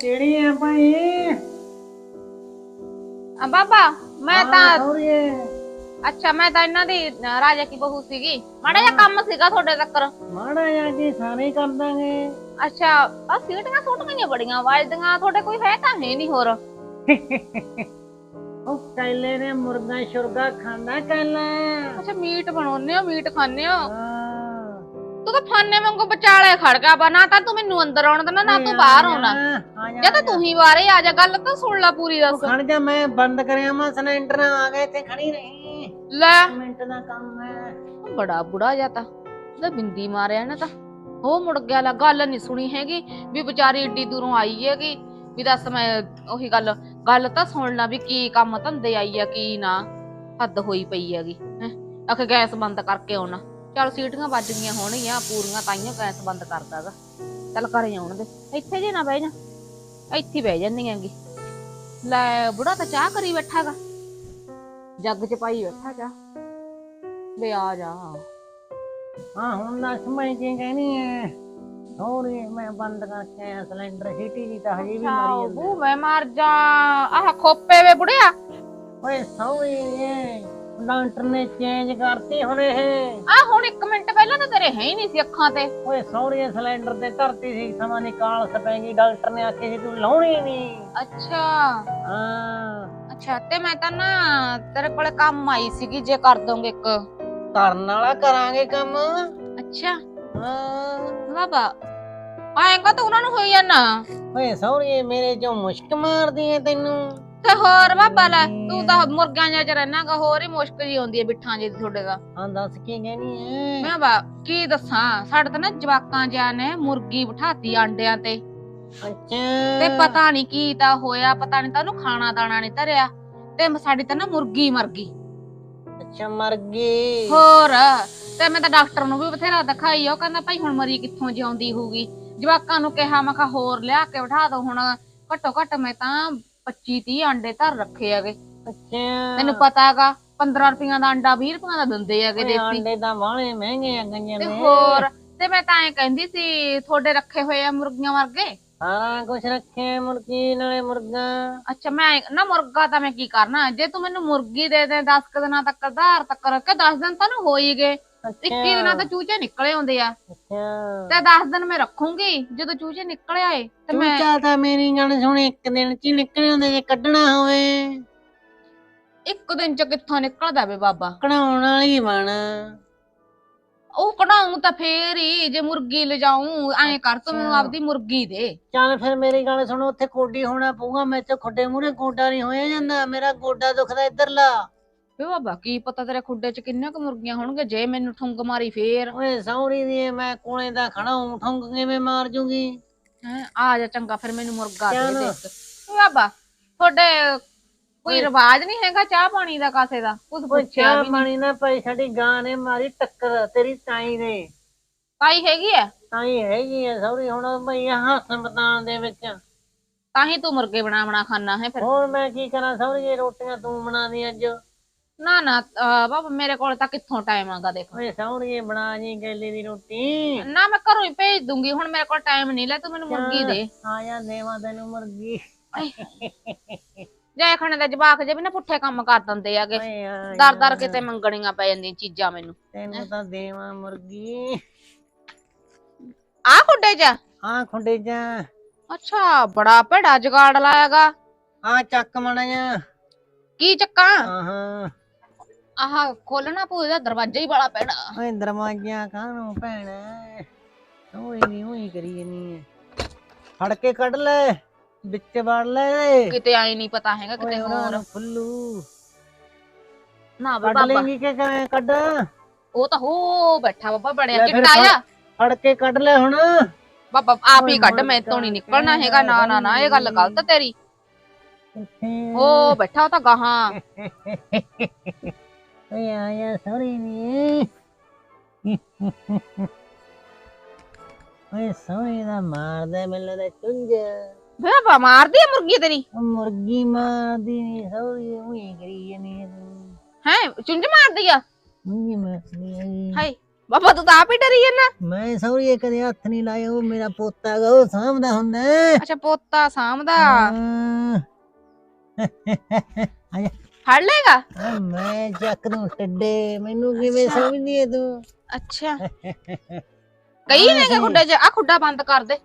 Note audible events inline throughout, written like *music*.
ਕਿਹੜੀ ਆ ਭਾਈ? ਆ ਬਾਬਾ ਮੈਂ ਤਾਂ ਸੌਰੀਏ ਅੱਛਾ ਮੈਂ ਤਾਂ ਇਹਨਾਂ ਦੀ ਅ, ਰਾਜਾ ਕੀ ਬਹੂ ਸੀਗੀ। ਮਾੜਾ ਜਿਹਾ ਕੰਮ ਸੀਗਾ ਤੁਹਾਡੇ ਤੱਕਰ ਮਾੜਾ ਜਾਂ ਜੀ ਸਾਰੇ ਕਰ ਦਾਂਗੇ। ਅੱਛਾ ਆ ਸੀਟੀਆਂ ਸੁੱਟੀਆਂ ਬੜੀਆਂ ਵੱਜਦੀਆਂ ਤੁਹਾਡੇ ਕੋਈ ਹੈ ਤਾਂ ਹੈ ਨਹੀਂ ਹੋਰ। ਉਹ ਕੈਲੇ ਨੇ ਮੁਰਗਾ ਸ਼ੁਰਗਾ ਖਾਂਦਾ ਕੈਲਾ। ਅੱਛਾ ਮੀਟ ਬਣਾਉਨੇ ਹੋ ਮੀਟ ਖਾਣੇ ਹੋ? ਹਾਂ। ਤੂੰ ਤਾਂ ਫਾਨੇ ਵਾਂਗੂ ਵਿਚਾਲੇ ਖੜ ਗਿਆ ਬਾ ਨਾ ਤਾਂ ਤੂੰ ਮੈਨੂੰ ਅੰਦਰ ਆਉਣ ਦੇਣਾ ਨਾ ਤੂੰ ਬਾਹਰ ਆਉਣਾ। ਜਾਂ ਤਾਂ ਤੂੰ ਹੀ ਬਾਹਰ ਹੀ ਆ ਜਾ ਗੱਲ ਤਾਂ ਸੁਣ ਲੈ ਪੂਰੀ ਦੱਸ। ਖੜ ਜਾ ਮੈਂ ਬੰਦ ਕਰਿਆ ਮੈਂ ਸਿਲੰਡਰ ਆ ਗਏ ਤੇ ਖੜੀ ਰਹੀ। ਲੈ। ਮਿੰਟ ਦਾ ਕੰਮ ਹੈ। ਬੜਾ ਬੁੜਾ ਜਾ ਤਾਂ ਉਹਦਾ ਬਿੰਦੀ ਮਾਰਿਆ ਨਾ ਤਾਂ। ਉਹ ਮੁੜ ਗਿਆ ਲਾ ਗੱਲ ਨਹੀਂ ਸੁਣੀ ਹੈਗੀ ਵੀ ਵਿਚਾਰੀ ਏਡੀ ਦੂਰੋਂ ਆਈ ਹੈਗੀ। ਵੀ ਦੱਸ ਮੈਂ ਉਹੀ ਗੱਲ ਗੱਲ ਤਾਂ ਸੁਣ ਲਾ ਵੀ ਕੀ ਕੰਮ ਧੰਦੇ ਆਈ ਆ ਕੀ ਨਾ। ਹੱਦ ਹੋਈ ਪਈ ਹੈਗੀ ਹੈ। ਅਖ ਗੈਸ ਬੰਦ ਕਰਕੇ ਆਉਣਾ। ਚਲ ਸੀਟੀਆਂ ਵੱਜ ਗਈਆਂ ਹੋਣਗੀਆਂ ਪੂਰੀਆਂ ਤਾਈਆਂ ਗੈਸ ਬੰਦ ਕਰਦਾਗਾ। ਚੱਲ ਘਰੇ ਆਉਣ ਦੇ ਇੱਥੇ ਜੇ ਨਾ ਬਹਿ ਜਾ ਇੱਥੇ ਬਹਿ ਜਾਂਦੀਆਂ ਗੀ ਲੈ ਬੁੜਾ ਤਾਂ ਚਾਹ ਕਰੀ ਬੈਠਾਗਾ। ਜੱਗ ਚ ਪਾਈ ਬੈਠਾ ਚਾਹ। ਵੇ ਆ ਜਾ। ਹਾਂ ਹੁਣ ਦੱਸ ਮੈਂ ਕੀ ਕਹਿਣੀ ਹੈ ਸੌਰੀ ਮੈਂ ਬੰਦ ਕਰਕੇ ਆਇਆ ਸਿਲੰਡਰ ਹੀਟੀ ਦੀ ਤਾਂ ਹਜੇ ਵੀ ਮਾਰੀ ਜਾਂਦਾ ਬੂ ਮੈਂ ਮਰ ਜਾ। ਆਹ ਖੋਪੇ ਵੇ ਬੁੜਿਆ। ਓਏ ਸੌਰੀ ਇਹ ਡਾਕਟਰ ਨੇ ਚੇਂਜ ਕਰਤੀ ਹੁਣ ਇਹ। ਆ ਹੁਣ 1 ਮਿੰਟ ਪਹਿਲਾਂ ਤਾਂ ਤੇਰੇ ਹੈ ਹੀ ਨਹੀਂ ਸੀ ਅੱਖਾਂ ਤੇ। ਓਏ ਸੌਰੀ ਸਿਲੰਡਰ ਤੇ ਧਰਤੀ ਸੀ ਸਮਾਂ ਨਿਕਾਲ ਸਪੈਂਗੀ ਡਾਕਟਰ ਨੇ ਆਖੀ ਸੀ ਤੂੰ ਲਾਉਣੀ ਨਹੀਂ। ਅੱਛਾ। ਹਾਂ। ਅੱਛਾ ਤੇ ਮੈਂ ਤਾਂ ਨਾ ਤੇਰੇ ਕੋਲੇ ਕੰਮ ਆਈ ਸੀਗੀ ਜੇ ਕਰ ਦੋਗੇ ਇੱਕ। ਕਰਨ ਵਾਲਾ ਕਰਾਂਗੇ ਕੰਮ। ਅੱਛਾ। ਹਾਂ। ਬਾਬਾ ਆਏਗਾ ਤਾਂ ਉਹਨਾਂ ਨੂੰ ਹੋਈ ਜਾਣਾ ਓਏ ਸੌਰੀ ਮੇਰੇ ਜੋ ਮੁਸ਼ਕ ਮਾਰਦੀ ਐ ਤੈਨੂੰ। ਤੇ ਹੋਰ ਬਾਬਾ ਲੈ ਤੂੰ ਤਾਂ ਮੁਰਗਾਂ ਜਿਹਾ ਚ ਰਹਿਣਾਗਾ ਹੋਰ ਹੀ ਮੁਸ਼ਕਲ ਜੀ ਆਉਂਦੀ ਹੈ ਬਿੱਠਾਂ ਜੀ ਤੁਹਾਡੇ ਦਾ ਹਾਂ ਦੱਸ ਕੀ ਕਹਿਣੀ ਐ? ਮੈਂ ਬਾ ਕੀ ਦੱਸਾਂ ਸਾਡੇ ਤਾਂ ਨਾ ਜਵਾਕਾਂ ਜਿਹਾ ਨੇ ਮੁਰਗੀ ਬਿਠਾਤੀ ਆਂਡਿਆਂ ਤੇ। ਅੱਛਾ। ਤੇ ਪਤਾ ਨਹੀਂ ਕੀ ਤਾਂ ਹੋਇਆ ਪਤਾ ਨਹੀਂ ਤਾਂ ਉਹਨੂੰ ਖਾਣਾ ਦਾਣਾ ਨਹੀਂ ਧਰਿਆ ਤੇ ਸਾਡੀ ਤਾਂ ਨਾ ਮੁਰਗੀ ਮਰ ਗਈ। ਅੱਛਾ ਮਰ ਗਈ। ਹੋਰ ਤੇ ਮੈਂ ਤਾਂ ਡਾਕਟਰ ਨੂੰ ਵੀ ਬਥੇਰਾ ਦਿਖਾਈ ਉਹ ਕਹਿੰਦਾ ਭਾਈ ਹੁਣ ਮਰੀ ਕਿੱਥੋਂ ਜਿਉਂਦੀ ਹੋਊਗੀ। ਜਵਾਕਾਂ ਨੂੰ ਕਿਹਾ ਮੈਂ ਕਿਹਾ ਹੋਰ ਲਿਆ ਕੇ ਬਿਠਾ ਦੋ ਹੁਣ ਘੱਟੋ ਘੱਟ ਮੈਂ ਤਾਂ 25 30 ਆਂਡੇ ਧਰ ਰੱਖੇ ਹੈਗੇ। ਅੱਛਾ। ਤੈਨੂੰ ਪਤਾ ਹੈਗਾ 15 ਰੁਪਈਆਂ ਦਾ ਆਂਡਾ 20 ਰੁਪਈਆਂ ਦਾ ਦਿੰਦੇ ਹੈਗੇ ਦੇਸੀ। ਤਾਂ ਵਾਲੇ ਮਹਿੰਗੇ ਆ ਗੰਜੇ ਤੇ ਨੇ। ਹੋਰ ਤੇ ਮੈਂ ਤਾਂ ਐ ਕਹਿੰਦੀ ਸੀ ਤੁਹਾਡੇ ਰੱਖੇ ਹੋਏ ਆ ਮੁਰਗੀਆਂ ਵਰਗੇ? ਸਾਰਾ ਕੁਛ ਰੱਖਿਆ ਮੁਰਗੀ ਨਾਲੇ ਮੁਰਗਾ। ਅੱਛਾ ਮੈਂ ਨਾ ਮੁਰਗਾ ਤਾਂ ਮੈਂ ਕੀ ਕਰਨਾ? ਜੇ ਤੂੰ ਮੈਨੂੰ ਮੁਰਗੀ ਦੇ ਦੇ 10 ਕੁ ਦਿਨਾਂ ਤੱਕ ਆਧਾਰ ਤੱਕ ਰੱਖ ਕੇ 10 ਦਿਨ ਤਾਂ ਨਾ ਹੋ ਹੀ ਗਏ। 21 ਦਿਨਾਂ ਤਾਂ ਚੂਚੇ ਨਿਕਲੇ ਆਉਂਦੇ ਆ। ਅੱਛਾ। ਤੇ 10 ਦਿਨ ਮੈਂ ਰੱਖੂੰਗੀ ਜਦੋਂ ਚੂਚੇ ਨਿਕਲ ਆਏ ਤੇ ਮੈਂ ਚੂਚਾ ਤਾਂ ਮੇਰੀ ਗੱਲ ਸੁਣ ਇੱਕ ਦਿਨ ਚ ਹੀ ਨਿਕਲੇ ਹੁੰਦੇ ਜੇ ਕੱਢਣਾ ਹੋਵੇ। ਇੱਕ ਦਿਨ ਚ ਕਿੱਥੋਂ ਨਿਕਲਦਾ ਵੇ ਬਾਬਾ? ਕਢਾਉਣ ਵਾਲੀ ਬਣ। ਉਹ ਕਢਾਉਂ ਤਾਂ ਫੇਰ ਹੀ ਜੇ ਮੁਰਗੀ ਲਿਜਾਉਂ ਐਂ ਕਰ ਤੂੰ ਮੈਨੂੰ। ਆਪਦੀ ਮੁਰਗੀ ਦੇ। ਚੱਲ ਫਿਰ ਮੇਰੀ ਗੱਲ ਸੁਣ ਉੱਥੇ ਕੋਡੀ ਹੋਣਾ ਪਊਗਾ ਮੈਂ ਤੇ ਖੁੱਡੇ ਮੂਹਰੇ ਗੋਡਾ ਨਹੀਂ ਹੋਇਆ ਜਾਂਦਾ ਮੇਰਾ ਗੋਡਾ ਦੁਖਦਾ ਇੱਧਰਲਾ। ਵੇ ਬਾਬਾ ਕੀ ਪਤਾ ਤੇਰੇ ਖੁੱਡੇ ਚ ਕਿੰਨੇ ਕੁ ਮੁਰਗੀਆਂ ਹੋਣਗੇ ਜੇ ਮੈਨੂੰ ਠੁੰਗ ਮਾਰੀ ਫੇਰ। ਓਏ ਸੌਰੀ ਦੀ ਮੈਂ ਕੋਲੇ ਦਾ ਖੜਾ ਹੂੰ ਠੁੰਗ ਕਿਵੇਂ ਮਾਰ ਜੂਗੀ? ਹੈਂ, ਆ ਜਾ ਚੰਗਾ ਫਿਰ ਮੈਨੂੰ ਮੁਰਗਾ ਦੇ ਚੱਲ। ਦੇ ਇੱਕ। ਵੇ ਬਾਬਾ ਤੁਹਾਡੇ ਕੋਈ ਰਿਵਾਜ ਨਹੀਂ ਹੈਗਾ ਚਾਹ ਪਾਣੀ ਦਾ ਕਾਸੇ ਦਾ? ਕੁਝ ਓਏ ਪੁੱਛਿਆ ਚਾਹ ਵੀ ਨਹੀਂ। ਪਾਣੀ ਨਾ ਭਾਈ ਸਾਡੀ ਗਾਂ ਨੇ ਮਾਰੀ ਟੱਕਰ ਤੇਰੀ ਤਾਈ ਦੇ ਪਾਈ ਹੈਗੀ ਐ? ਤਾਈ ਹੈਗੀ ਆ ਸੌਰੀ ਹੁਣ ਭਈ ਹਸਪਤਾਲ ਦੇ ਵਿੱਚ। ਤਾਂ ਹੀ ਤੂੰ ਮੁਰਗੇ ਬਣਾ ਬਣਾ ਖਾਣਾ ਹੈ ਫਿਰ। ਹੋਰ ਮੈਂ ਕੀ ਕਰਾਂ ਸੌਰੀ ਇਹ ਰੋਟੀਆਂ ਤੂੰ ਬਣਾਦੀ ਅੱਜ। ਨਾ ਨਾ ਅਹ ਬਾਬਾ ਮੇਰੇ ਕੋਲ ਤਾਂ ਕਿੱਥੋਂ ਟਾਈਮ ਆਗਾ ਦੇਖ। ਓਏ ਸੌਰੀ ਬਣਾ ਜੀ ਗੈਲੀ ਦੀ ਰੋਟੀ। ਨਾ ਮੈਂ ਘਰੋਂ ਹੀ ਭੇਜ ਦੂੰਗੀ ਹੁਣ ਮੇਰੇ ਕੋਲ ਟਾਈਮ ਨਹੀਂ ਲੈ ਤੂੰ ਮੈਨੂੰ ਮੁਰਗੀ ਦੇ। ਆ ਜਾ ਦੇਵਾਂ ਤੈਨੂੰ ਮੁਰਗੀ। ਜਾਏ ਖਾਣੇ ਦਾ ਜਵਾਕ ਜੇ ਵੀ ਨਾ ਪੁੱਠੇ ਕੰਮ ਕਰ ਦਿੰਦੇ ਆਗੇ ਓਏ ਦਰ ਦਰ ਜਾ, ਕਿਤੇ ਮੰਗਣੀਆਂ ਪੈ ਜਾਂਦੀਆਂ ਚੀਜ਼ਾਂ ਮੈਨੂੰ। ਤੈਨੂੰ ਤਾਂ ਦੇਵਾਂ ਮੁਰਗੀ। ਆ ਖੁੱਡੇ ਚ? ਆ ਖੁੰਡੇ ਜਾ ਅੱਛਾ ਬੜਾ ਭੇੜਾ ਜਗਾੜ ਲਾਇਆਗਾ। ਆ ਚੱਕ ਮਣਾ ਜਾ ਕੀ ਚੱਕਾਂ? ਆਹਾਂ। ਆਹ ਖੋਲਣਾ ਪਊ ਇਹਦਾ ਦਰਵਾਜ਼ਾ ਹੀ ਬੜਾ ਭੇੜਾ ਓਏ ਦਰਵਾਜ਼ਾ ਕਾਹਨੂੰ ਭੈਣਾ? ਓਏ ਨਹੀਂ ਉਹੀ ਕਰੀ ਜਾਨੀ ਹੈ ਫੜ ਕੇ ਕੱਢ ਲੈ ਵਿੱਚ ਵੜ ਲੈ। ਓਏ ਕਿਤੇ ਆਈ ਨਹੀਂ ਪਤਾ ਹੈਗਾ ਕਿਤੇ ਹੋਰ। ਫੁੱਲੂ। ਨਾ ਵੇ ਕੱਢ ਬਾਬਾ। ਲੇਂਗੀ ਕਿ ਕਿਵੇਂ ਕੱਢ? ਉਹ ਤਾਂ ਹੋ ਬੈਠਾ ਬਾਬਾ ਬੜਿਆ ਫਿਰ ਚਿੱਟਾ ਫੜ। ਕੇ ਕੱਢ ਲੈ ਹੁਣ। ਬਾਬਾ ਆਪ ਹੀ ਓਏ ਕੱਢ ਮੈਂ ਤੋਂ ਨਹੀਂ ਨਿਕਲਣਾ ਹੈਗਾ। ਨਾ ਨਾ ਨਾ ਇਹ ਗੱਲ ਗਲਤ ਤੇਰੀ। ਉਹ ਬੈਠਾ ਉਹ ਤਾਂ ਗਾਹਾਂ। *laughs* ਓਏ ਆਇਆ ਸੌਰੀ ਨੀ ਓਏ ਸੌਰੀ ਦਾ ਮਾਰਦਾ ਮੈਨੂੰ ਦਾ ਚੁੰਝ ਵੇ ਬਾਬਾ ਮਾਰਦੀ ਆ ਮੁਰਗੀ ਤੇਰੀ? ਉਹ ਮੁਰਗੀ ਮਾਰਦੀ ਨੀ ਸੌਰੀ ਉਹੀ ਕਰੀ ਜਾਨੀ ਤੂੰ। ਹੈ ਚੁੰਝ ਮਾਰਦੀ ਆ? ਮੁੰਗੀ ਮਾਰਦੀ ਹੈ ਹਾਏ ਬਾਬਾ ਤੂੰ ਤਾਂ ਆਪ ਹੀ ਡਰੀ ਜਾਂਦਾ। ਮੈਂ ਸੌਰੀਏ ਕਦੇ ਹੱਥ ਨਹੀਂ ਲਾਇਆ ਉਹ ਮੇਰਾ ਪੋਤਾ ਗਾ ਉਹ ਸਾਂਭਦਾ ਹੁੰਦਾ। ਅੱਛਾ ਪੋਤਾ ਸਾਂਭਦਾ। ਹਾਂ। ਫੜ ਲੇਗਾ ਆ ਮੈਂ ਚੱਕ ਦੂੰ ਟੱਡੇ ਮੈਨੂੰ ਕਿਵੇਂ ਸਮਝਦੀ ਏ ਤੂੰ? ਅੱਛਾ। ਕਈ ਨੇ ਕਿ ਖੁੱਡੇ 'ਚ? ਆ ਖੁੱਡਾ ਬੰਦ ਕਰ ਦੇ।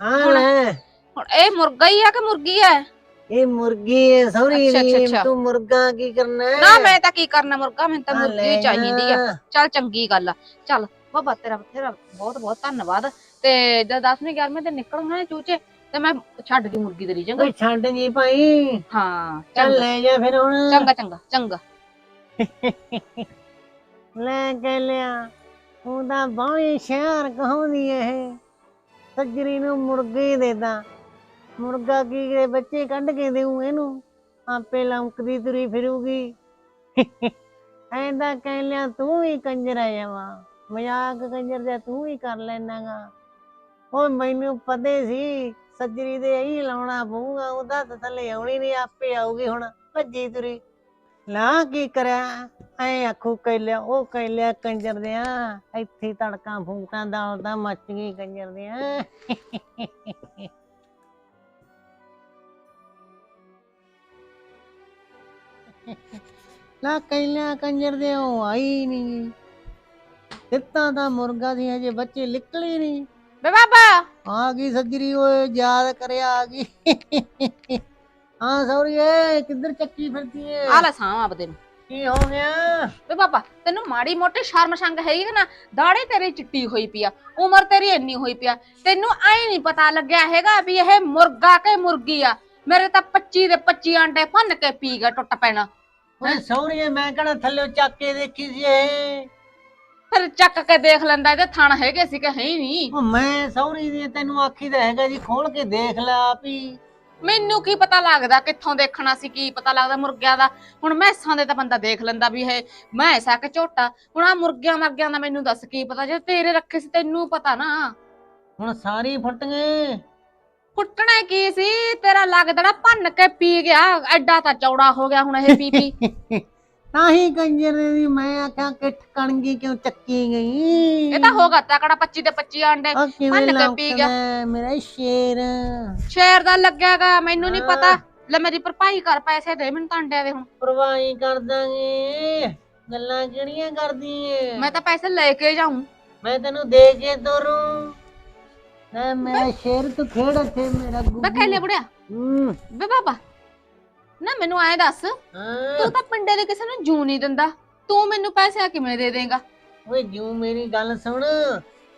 ਆ ਲੈ। ਹੁਣ ਇਹ ਮੁਰਗਾ ਹੀ ਆ ਕਿ ਮੁਰਗੀ ਹੈ? ਇਹ ਮੁਰਗੀ ਏ ਸੌਰੀ ਅੱਛਾ, ਅੱਛਾ, ਅੱਛਾ। ਤੂੰ ਮੁਰਗਾ ਕੀ ਕਰਨਾ ਨਾ ਮੈਂ ਤਾਂ ਕੀ ਕਰਨਾ ਮੁਰਗਾ? ਮੈਨੂੰ ਤਾਂ ਆ ਮੁਰਗੀ ਹੀ ਚਾਹੀਦੀ ਆ। ਚੱਲ ਚੰਗੀ ਗੱਲ ਆ। ਚੱਲ ਬਾਬਾ ਤੇਰਾ ਤੇਰਾ ਬਹੁਤ ਬਹੁਤ ਧੰਨਵਾਦ। ਤੇ ਜਦ 10ਵੀਂ 11ਵੀਂ ਤੇ ਨਿਕਲਣਾ ਹੈ ਚੂਚੇ ਤੇ ਮੈਂ ਛੱਡ ਦੀ ਮੁਰਗੀ ਤੇਰੀ ਚੰਗਾ। ਓਏ ਛੱਡ ਜੀ ਭਾਈ। ਹਾਂ ਚੱਲ ਚੰਗਾ। ਲੈ ਜਾ ਫਿਰ ਹੁਣ। ਚੰਗਾ ਚੰਗਾ ਚੰਗਾ। ਲੈ ਕੇ ਲਿਆ। ਤਾਂ ਬਾਹਲੀ ਸ਼ਹਿਰ ਕਹਾਉਂਦੀ ਇਹ। ਸੱਜਰੀ ਨੂੰ ਮੁਰਗੇ ਦੇਦਾ ਮੁਰਗਾ ਕੀ ਕਰੇ ਬੱਚੇ ਕੱਢ ਕੇ ਦੇਉ ਇਹਨੂੰ। ਆਪੇ ਲੰਕਦੀ ਤੁਰੀ ਫਿਰੂਗੀ। ਐਂਦਾ ਕਹਿ ਲਿਆ ਤੂੰ ਵੀ ਕੰਜਰ ਜਾਵਾ। ਮਜ਼ਾਕ ਕੰਜਰ ਦਾ ਤੂੰ ਵੀ ਕਰ ਲੈਣਾਗਾ। ਉਹ ਮੈਨੂੰ ਪਤੇ ਸੀ ਸੱਜਰੀ ਦੇ ਇਹੀ ਲਾਉਣਾ ਪਊਗਾ, ਉਹਦਾ ਤਾਂ ਥੱਲੇ ਆਉਣੀ ਨਹੀਂ ਆਪੇ ਆਊਗੀ ਹੁਣ ਭੱਜੀ ਤੁਰੀ। ਲਾ ਕੀ ਕਰਿਆ ਐ ਆਖੂ ਕਹਿ ਲਿਆ ਉਹ ਕਹਿ ਲਿਆ ਕੰਜਰ ਦਿਆਂ, ਇੱਥੇ ਹੀ ਤੜਕਾਂ ਫੂਕਾਂ ਦਾਲ ਤਾਂ ਮੱਚ ਗਈ ਕੰਜਰ ਦਿਆਂ। ਲਾ ਕਹਿ ਲਿਆ ਕੰਜਰ ਦੇ, ਉਹ ਆਈ ਨਹੀਂ ਦਿੱਤਾ ਦਾ ਮੁਰਗਾ ਦੀ ਹਜੇ ਬੱਚੇ ਨਿਕਲੇ ਨਹੀਂ ਬੇ ਬਾਬਾ। ਆ ਗਈ ਸੱਜਰੀ ਓਏ ਯਾਦ ਕਰਿਆ ਆ ਗਈ। ਹਾਂ ਸੌਰੀਏ ਕਿੱਧਰ ਚੱਕੀ ਫਿਰਦੀ ਏ? ਆ ਲੈ ਸਾਂ ਆਪਦੇ ਨੂੰ। ਕੀ ਹੋ ਗਿਆ? ਵੇ ਬਾਬਾ ਤੈਨੂੰ ਮਾੜੀ ਮੋਟੀ ਸ਼ਰਮ ਸ਼ੰਗ ਹੈਗੀ ਕਿ ਨਾ ਦਾੜੀ ਤੇਰੀ ਚਿੱਟੀ ਹੋਈ ਪਿਆ ਉਮਰ ਤੇਰੀ ਇੰਨੀ ਹੋਈ ਪਿਆ ਤੈਨੂੰ ਐ ਨਹੀਂ ਪਤਾ ਲੱਗਿਆ ਹੈਗਾ ਵੀ ਇਹ ਮੁਰਗਾ ਕਿ ਮੁਰਗੀ ਆ। ਮੇਰੇ ਤਾਂ 25 ਦੇ 25 ਆਂਡੇ ਭੰਨ ਕੇ ਪੀ ਗਿਆ ਟੁੱਟ ਪੈਣਾ। ਓਏ ਸੌਰੀਏ ਮੈਂ ਕਿਹੜਾ ਥੱਲੇ ਚੱਕ ਕੇ ਦੇਖੀ ਸੀ ਇਹ? ਫਿਰ ਚੱਕ ਕੇ ਦੇਖ ਲੈਂਦਾ ਇਹਦੇ ਥਣ ਹੈਗੇ ਸੀ ਕਿ ਹੈ ਹੀ ਨਹੀਂ। ਉਹ ਮੈਂ ਸੌਰੀ ਦੀ ਤੈਨੂੰ ਆਖੀ ਦਾ ਹੈਗਾ ਜੀ ਖੋਲ ਕੇ ਦੇਖ ਲੈ ਹੀ। ਮੈਨੂੰ ਕੀ ਪਤਾ ਲੱਗਦਾ ਕਿੱਥੋਂ ਦੇਖਣਾ ਸੀ ਕੀ ਪਤਾ ਲੱਗਦਾ ਮੁਰਗਿਆਂ ਦਾ। ਹੁਣ ਮੈਸਾਂ ਦੇ ਤਾਂ ਬੰਦਾ ਦੇਖ ਲੈਂਦਾ ਵੀ ਇਹ ਮੈਸ ਆ ਕਿ ਝੋਟਾ। ਹੁਣ ਆ ਮੁਰਗਿਆਂ ਮਰਗਿਆਂ ਦਾ ਮੈਨੂੰ ਦੱਸ ਕੀ ਪਤਾ ਜੇ ਤੇਰੇ ਰੱਖੇ ਸੀ ਤੈਨੂੰ ਪਤਾ ਨਾ। ਹੁਣ ਸਾਰੀ ਫੁੱਟ ਗਏ ਫੁੱਟਣਾ ਕੀ ਸੀ? ਤੇਰਾ ਲੱਗਦਾ ਨਾ ਭੰਨ ਕੇ ਪੀ ਗਿਆ ਐਡਾ ਤਾਂ ਚੌੜਾ ਹੋ ਗਿਆ ਹੁਣ ਇਹ ਪੀ ਪੀ। *laughs* ਤਾਂ ਹੀ ਕੰਜਰ ਦੀ ਮੈਂ ਆਖਿਆ ਕਿ ਠਕਣਗੀ ਕਿਉਂ ਚੱਕੀ ਗਈ? ਇਹ ਤਾਂ ਹੋਗਾ ਤਕੜਾ 25 ਦੇ 25 ਆਂਡੇ। ਉਹ ਕਿਵੇਂ ਭੰਨ ਕੇ ਪੀ ਗਿਆ। ਮੇਰਾ ਸ਼ੇਰ? ਸ਼ੇਰ ਦਾ ਲੱਗਿਆਗਾ ਮੈਨੂੰ ਨਹੀਂ ਪਤਾ। ਲੈ ਮੇਰੀ ਭਰਪਾਈ ਕਰ ਪੈਸੇ ਦੇ ਮੈਨੂੰ ਤਾਂ ਅੰਡਿਆਂ ਦੇ ਹੁਣ। ਪਰਵਾਹੀ ਕਰ ਦਾਂਗੇ। ਗੱਲਾਂ ਕਿਹੜੀਆਂ ਕਰਦੀ ਏ ਮੈਂ ਤਾਂ ਪੈਸੇ ਲੈ ਕੇ ਜਾਊਂ। ਮੈਂ ਤੈਨੂੰ ਦੇ ਕੇ ਤੋਰੂ। ਨਾ ਮੇਰਾ ਸ਼ੇਰ ਤੂੰ ਖੇਡ ਇੱਥੇ ਮੇਰਾ ਗੁੱਗੂ ਮੈਂ ਕਹਿ ਲਿਆ ਬੁੜਿਆ। ਹੂੰ। ਵੇ ਬਾਬਾ। ਨਾ ਮੈਨੂੰ ਐਂ ਦੱਸ ਤੂੰ ਤਾਂ ਪਿੰਡੇ ਦੇ ਕਿਸੇ ਨੂੰ ਜੂ ਨਹੀਂ ਦਿੰਦਾ। ਤੂੰ ਮੈਨੂੰ ਪੈਸੇ ਕਿਵੇਂ ਦੇ ਦੇਂਗਾ? ਓਏ ਜੂ ਮੇਰੀ ਗੱਲ ਸੁਣ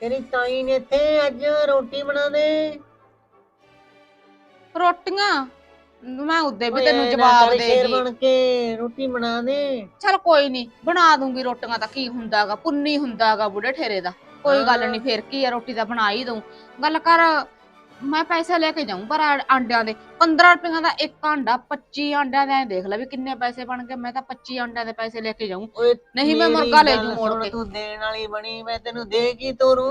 ਤੇਰੀ ਤਾਈ ਨੇ ਇੱਥੇ ਅੱਜ ਰੋਟੀ ਬਣਾ ਦੇ। ਰੋਟੀਆਂ? ਮੈਂ ਉਦੇ ਵੀ ਤੈਨੂੰ ਜਵਾਬ ਕਰ, ਸ਼ੇਰ ਦੇਗੀ। ਬਣ ਕੇ ਰੋਟੀ ਬਣਾ ਦੇ। ਚਲ ਕੋਈ ਨਹੀਂ ਬਣਾ ਦੂੰਗੀ ਰੋਟੀਆਂ ਤਾਂ ਕੀ ਹੁੰਦਾਗਾ ਪੁੰਨੀ ਹੁੰਦਾਗਾ ਬੁੜੇ ਠੇਰੇ ਦਾ। ਕੋਈ ਗੱਲ। ਨਹੀਂ ਫੇਰ ਕੀ ਆ ਰੋਟੀ ਤਾਂ ਬਣਾ ਹੀ ਦਊਂ। ਗੱਲ ਕਰ ਮੈਂ ਪੈਸੇ ਲੈ ਕੇ ਜਾਊਂ ਪਰ ਆ- ਆਂਡਿਆਂ ਦੇ। 15 ਰੁਪਈਆਂ ਦਾ ਇੱਕ ਆਂਡਾ 25 ਆਂਡਿਆਂ ਦਾ ਐਂ ਦੇਖ ਲੈ ਵੀ ਕਿੰਨੇ ਪੈਸੇ ਬਣ ਗਏ। ਮੈਂ ਤਾਂ 25 ਆਂਡਿਆਂ ਦੇ ਪੈਸੇ ਲੈ ਕੇ ਜਾਊਂ। ਓਏ ਨਹੀਂ ਮੈਂ ਮੇਰੀ ਮੁਰਗਾ ਲੈ ਗੱਲ ਜੂ ਮੋੜ ਸੁਣ, ਕੇ। ਤੂੰ ਦੇਣ ਵਾਲੀ ਬਣੀ ਮੈਂ ਤੈਨੂੰ ਦੇ ਕੀ ਤੋਰੂ?